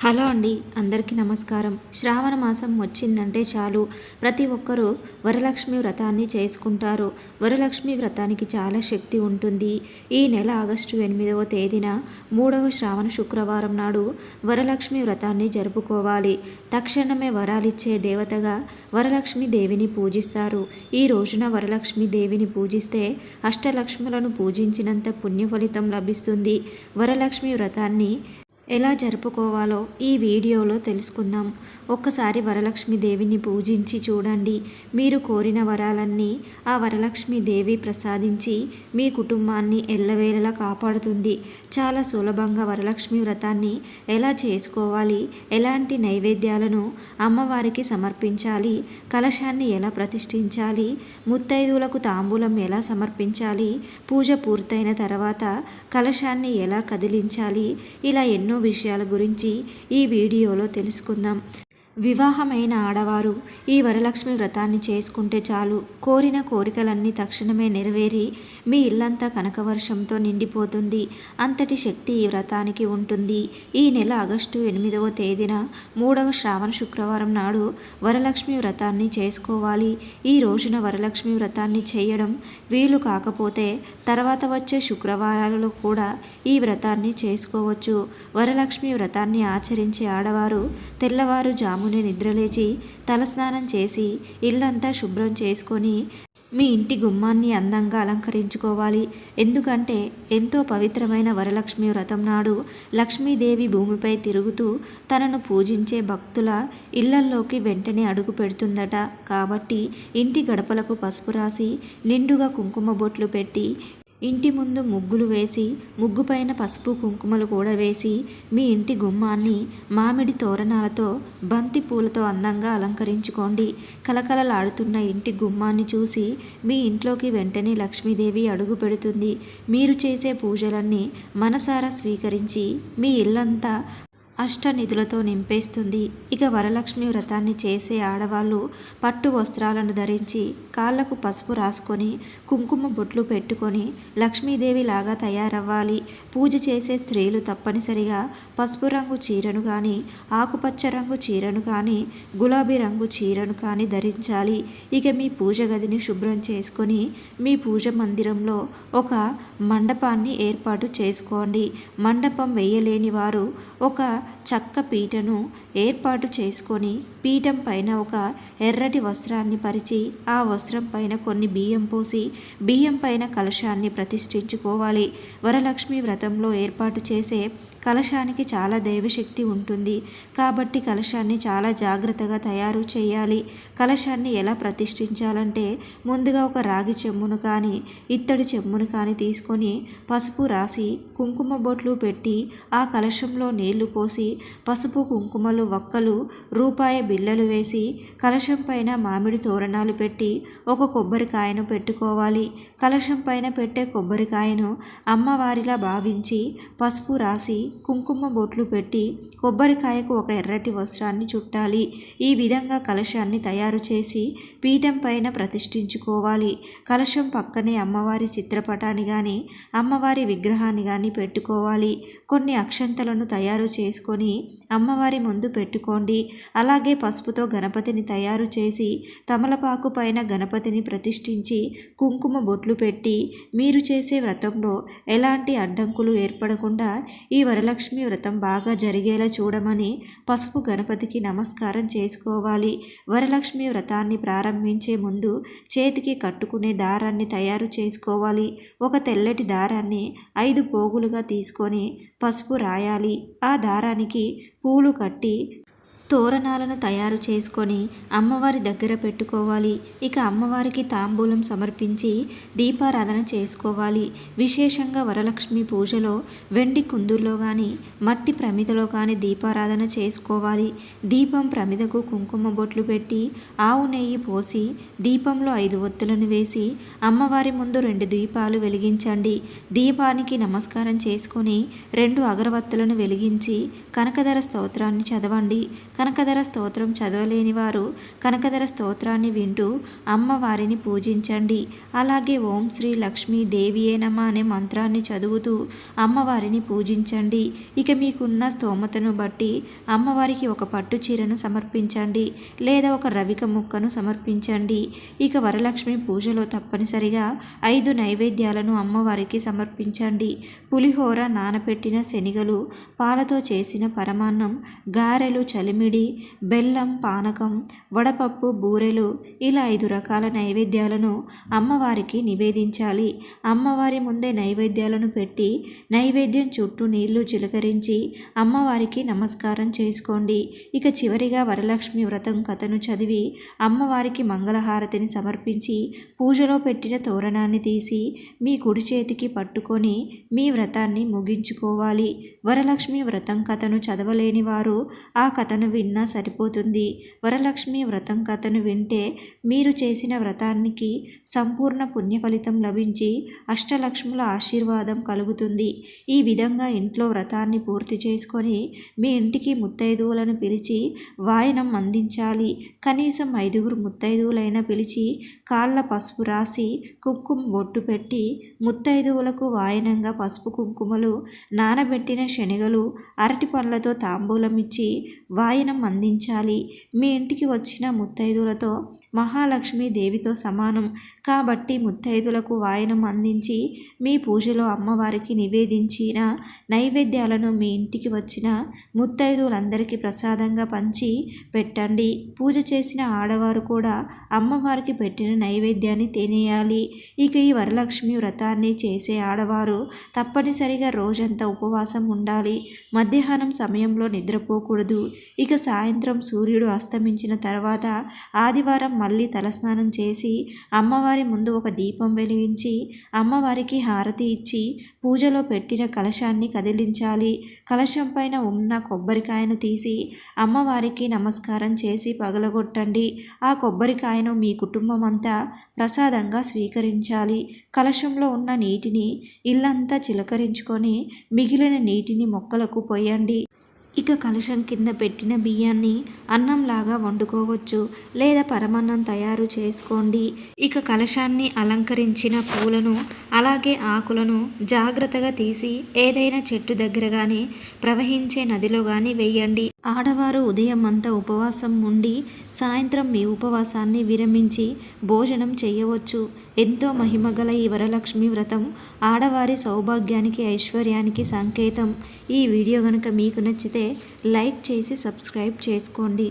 Hello అండి అందరికీ నమస్కారం. శ్రావణ మాసం వచ్చిందంటే చాలు. ప్రతి ఒక్కరూ వరలక్ష్మి వ్రతాన్ని చేసుకుంటారు. వరలక్ష్మి వ్రతానికి చాలా శక్తి ఉంటుంది. ఈ నెల ఆగస్టు ఎనిమిదవ తేదీన మూడవ శ్రావణ శుక్రవారం నాడు వరలక్ష్మి వ్రతాన్ని జరుపుకోవాలి. తక్షణమే వరాలిచ్చే దేవతగా వరలక్ష్మి దేవిని పూజిస్తారు. ఈ రోజున వరలక్ష్మి దేవిని పూజిస్తే అష్టలక్ష్ములను పూజించినంత పుణ్య ఫలితం లభిస్తుంది. వరలక్ష్మి వ్రతాన్ని ఎలా జరుపుకోవాలో ఈ వీడియోలో తెలుసుకుందాం. ఒక్కసారి వరలక్ష్మి దేవిని పూజించి చూడండి. మీరు కోరిన వరాలన్నీ ఆ వరలక్ష్మి దేవి ప్రసాదించి మీ కుటుంబాన్ని ఎల్లవేళలా కాపాడుతుంది. చాలా సులభంగా వరలక్ష్మి వ్రతాన్ని ఎలా చేసుకోవాలి? ఎలాంటి నైవేద్యాలను అమ్మవారికి సమర్పించాలి? కలశాన్ని ఎలా ప్రతిష్ఠించాలి? ముత్తైదువులకు తాంబూలం ఎలా సమర్పించాలి? పూజ పూర్తయిన తర్వాత కలశాన్ని ఎలా కదిలించాలి? ఇలా ఎన్నో విషయాల గురించి ఈ వీడియోలో తెలుసుకుందాం. వివాహమైన ఆడవారు ఈ వరలక్ష్మి వ్రతాన్ని చేసుకుంటే చాలు. కోరిన కోరికలన్నీ తక్షణమే నెరవేరి మీ ఇల్లంతా కనకవర్షంతో నిండిపోతుంది. అంతటి శక్తి ఈ వ్రతానికి ఉంటుంది. ఈ నెల ఆగస్టు ఎనిమిదవ తేదీన మూడవ శ్రావణ శుక్రవారం నాడు వరలక్ష్మి వ్రతాన్ని చేసుకోవాలి. ఈ రోజున వరలక్ష్మి వ్రతాన్ని చేయడం వీలు కాకపోతే తర్వాత వచ్చే శుక్రవారాలలో కూడా ఈ వ్రతాన్ని చేసుకోవచ్చు. వరలక్ష్మి వ్రతాన్ని ఆచరించే ఆడవారు తెల్లవారు జాము నిద్రలేచి తలస్నానం చేసి ఇల్లంతా శుభ్రం చేసుకొని మీ ఇంటి గుమ్మాన్ని అందంగా అలంకరించుకోవాలి. ఎందుకంటే ఎంతో పవిత్రమైన వరలక్ష్మి వ్రతం నాడు లక్ష్మీదేవి భూమిపై తిరుగుతూ తనను పూజించే భక్తుల ఇళ్ళల్లోకి వెంటనే అడుగు పెడుతుందట. కాబట్టి ఇంటి గడపలకు పసుపు రాసి నిండుగా కుంకుమ బొట్లు పెట్టి ఇంటి ముందు ముగ్గులు వేసి ముగ్గు పైన పసుపు కుంకుమలు కూడా వేసి మీ ఇంటి గుమ్మాన్ని మామిడి తోరణాలతో బంతి పూలతో అందంగా అలంకరించుకోండి. కలకలలాడుతున్న ఇంటి గుమ్మాన్ని చూసి మీ ఇంట్లోకి వెంటనే లక్ష్మీదేవి అడుగు పెడుతుంది. మీరు చేసే పూజలన్నీ మనసారా స్వీకరించి మీ ఇల్లంతా అష్టనిధులతో నింపేస్తుంది. ఇక వరలక్ష్మి వ్రతాన్ని చేసే ఆడవాళ్ళు పట్టు వస్త్రాలను ధరించి కాళ్ళకు పసుపు రాసుకొని కుంకుమ బొట్లు పెట్టుకొని లక్ష్మీదేవి లాగా తయారవ్వాలి. పూజ చేసే స్త్రీలు తప్పనిసరిగా పసుపు రంగు చీరను కానీ ఆకుపచ్చ రంగు చీరను కానీ గులాబీ రంగు చీరను కానీ ధరించాలి. ఇక మీ పూజ గదిని శుభ్రం చేసుకొని మీ పూజ మందిరంలో ఒక మండపాన్ని ఏర్పాటు చేసుకోండి. మండపం వేయలేని వారు ఒక చక్క పీటను ఏర్పాటు చేసుకొని పీఠం పైన ఒక ఎర్రటి వస్త్రాన్ని పరిచి ఆ వస్త్రం పైన కొన్ని బియ్యం పోసి బియ్యం పైన కలశాన్ని ప్రతిష్ఠించుకోవాలి. వరలక్ష్మి వ్రతంలో ఏర్పాటు చేసే కలశానికి చాలా దైవశక్తి ఉంటుంది. కాబట్టి కలశాన్ని చాలా జాగ్రత్తగా తయారు చేయాలి. కలశాన్ని ఎలా ప్రతిష్ఠించాలంటే ముందుగా ఒక రాగి చెమ్మును కానీ ఇత్తడి చెమ్మును కానీ తీసుకొని పసుపు రాసి కుంకుమ బొట్లు పెట్టి ఆ కలశంలో నీళ్ళు పోసి పసుపు కుంకుమలు వక్కలు రూపాయి బిళ్ళలు వేసి కలశం పైన మామిడి తోరణాలు పెట్టి ఒక కొబ్బరికాయను పెట్టుకోవాలి. కలశం పైన పెట్టే కొబ్బరికాయను అమ్మవారిలా భావించి పసుపు రాసి కుంకుమ బొట్లు పెట్టి కొబ్బరికాయకు ఒక ఎర్రటి వస్త్రాన్ని చుట్టాలి. ఈ విధంగా కలశాన్ని తయారు చేసి పీఠం పైన ప్రతిష్ఠించుకోవాలి. కలశం పక్కనే అమ్మవారి చిత్రపటాన్ని కానీ అమ్మవారి విగ్రహాన్ని కానీ పెట్టుకోవాలి. కొన్ని అక్షంతలను తయారు చేసుకొని అమ్మవారి ముందు పెట్టుకోండి. అలాగే పసుపుతో గణపతిని తయారు చేసి తమలపాకు పైన గణపతిని ప్రతిష్ఠించి కుంకుమ బొట్లు పెట్టి మీరు చేసే వ్రతంలో ఎలాంటి అడ్డంకులు ఏర్పడకుండా ఈ వరలక్ష్మి వ్రతం బాగా జరిగేలా చూడమని పసుపు గణపతికి నమస్కారం చేసుకోవాలి. వరలక్ష్మి వ్రతాన్ని ప్రారంభించే ముందు చేతికి కట్టుకునే దారాన్ని తయారు చేసుకోవాలి. ఒక తెల్లటి దారాన్ని ఐదు పోగులుగా తీసుకొని పసుపు రాయాలి. ఆ దారానికి పూలు కట్టి తోరణాలను తయారు చేసుకొని అమ్మవారి దగ్గర పెట్టుకోవాలి. ఇక అమ్మవారికి తాంబూలం సమర్పించి దీపారాధన చేసుకోవాలి. విశేషంగా వరలక్ష్మి పూజలో వెండి కుందుల్లో కానీ మట్టి ప్రమిదలో కానీ దీపారాధన చేసుకోవాలి. దీపం ప్రమిదకు కుంకుమ బొట్లు పెట్టి ఆవు నెయ్యి పోసి దీపంలో ఐదు ఒత్తులను వేసి అమ్మవారి ముందు రెండు దీపాలు వెలిగించండి. దీపానికి నమస్కారం చేసుకొని రెండు అగరవత్తులను వెలిగించి కనకధర స్తోత్రాన్ని చదవండి. కనకధర స్తోత్రం చదవలేని వారు కనకధర స్తోత్రాన్ని వింటూ అమ్మవారిని పూజించండి. అలాగే ఓం శ్రీ లక్ష్మీ దేవియే నమ అనే మంత్రాన్ని చదువుతూ అమ్మవారిని పూజించండి. ఇక మీకున్న స్తోమతను బట్టి అమ్మవారికి ఒక పట్టు చీరను సమర్పించండి లేదా ఒక రవిక ముక్కను సమర్పించండి. ఇక వరలక్ష్మి పూజలో తప్పనిసరిగా ఐదు నైవేద్యాలను అమ్మవారికి సమర్పించండి. పులిహోర నానపెట్టిన శనిగలు పాలతో చేసిన పరమాన్నం గారెలు చలిమిడి బెల్లం పానకం వడపప్పు బూరెలు ఇలా ఐదు రకాల నైవేద్యాలను అమ్మవారికి నివేదించాలి. అమ్మవారి ముందే నైవేద్యాలను పెట్టి నైవేద్యం చుట్టూ నీళ్ళు చిలకరించి అమ్మవారికి నమస్కారం చేసుకోండి. ఇక చివరిగా వరలక్ష్మి వ్రతం కథను చదివి అమ్మవారికి మంగళహారతిని సమర్పించి పూజలో పెట్టిన తోరణాన్ని తీసి మీ కుడి చేతికి పట్టుకొని మీ వ్రతాన్ని ముగించుకోవాలి. వరలక్ష్మి వ్రతం కథను చదవలేని వారు ఆ కథను విన్నా సరిపోతుంది. వరలక్ష్మి వ్రతం కథను వింటే మీరు చేసిన వ్రతానికి సంపూర్ణ పుణ్య ఫలితం లభించి అష్టలక్ష్ముల ఆశీర్వాదం కలుగుతుంది. ఈ విధంగా ఇంట్లో వ్రతాన్ని పూర్తి చేసుకొని మీ ఇంటికి ముత్తైదువులను పిలిచి వాయనం అందించాలి. కనీసం ఐదుగురు ముత్తైదువులైనా పిలిచి కాళ్ళ పసుపు రాసి కుంకుమ బొట్టు పెట్టి ముత్తైదువులకు వాయనంగా పసుపు కుంకుమలు నానబెట్టిన శనగలు అరటి పండ్లతో తాంబూలం ఇచ్చి భోజనం అందించాలి. మీ ఇంటికి వచ్చిన ముత్తైదులతో మహాలక్ష్మి దేవితో సమానం. కాబట్టి ముత్తైదులకు వాయనం అందించి మీ పూజలో అమ్మవారికి నివేదించిన నైవేద్యాలను మీ ఇంటికి వచ్చిన ముత్తైదులందరికీ ప్రసాదంగా పంచి పెట్టండి. పూజ చేసిన ఆడవారు కూడా అమ్మవారికి పెట్టిన నైవేద్యాన్ని తినేయాలి. ఇక ఈ వరలక్ష్మి వ్రతాన్ని చేసే ఆడవారు తప్పనిసరిగా రోజంతా ఉపవాసం ఉండాలి. మధ్యాహ్నం సమయంలో నిద్రపోకూడదు. ఇక సాయంత్రం సూర్యుడు అస్తమించిన తర్వాత ఆదివారం మళ్ళీ తలస్నానం చేసి అమ్మవారి ముందు ఒక దీపం వెలిగించి అమ్మవారికి హారతి ఇచ్చి పూజలో పెట్టిన కలశాన్ని కదిలించాలి. కలశం పైన ఉన్న కొబ్బరికాయను తీసి అమ్మవారికి నమస్కారం చేసి పగలగొట్టండి. ఆ కొబ్బరికాయను మీ కుటుంబం అంతా ప్రసాదంగా స్వీకరించాలి. కలశంలో ఉన్న నీటిని ఇల్లంతా చిలకరించుకొని మిగిలిన నీటిని మొక్కలకు పోయండి. ఇక కలశం కింద పెట్టిన బియ్యాన్ని అన్నంలాగా వండుకోవచ్చు లేదా పరమాన్నం తయారు చేసుకోండి. ఇక కలశాన్ని అలంకరించిన పూలను అలాగే ఆకులను జాగ్రత్తగా తీసి ఏదైనా చెట్టు దగ్గర కానీ ప్రవహించే నదిలో కానీ వేయండి. ఆడవారు ఉదయం అంతా ఉపవాసం ఉండి సాయంత్రం మీ ఉపవాసాన్ని విరమించి భోజనం చేయవచ్చు. ఎంతో మహిమగల ఈ వరలక్ష్మి వ్రతం ఆడవారి సౌభాగ్యానికి ఐశ్వర్యానికి సంకేతం. ఈ వీడియో కనుక మీకు నచ్చితే లైక్ చేసి సబ్స్క్రైబ్ చేసుకోండి.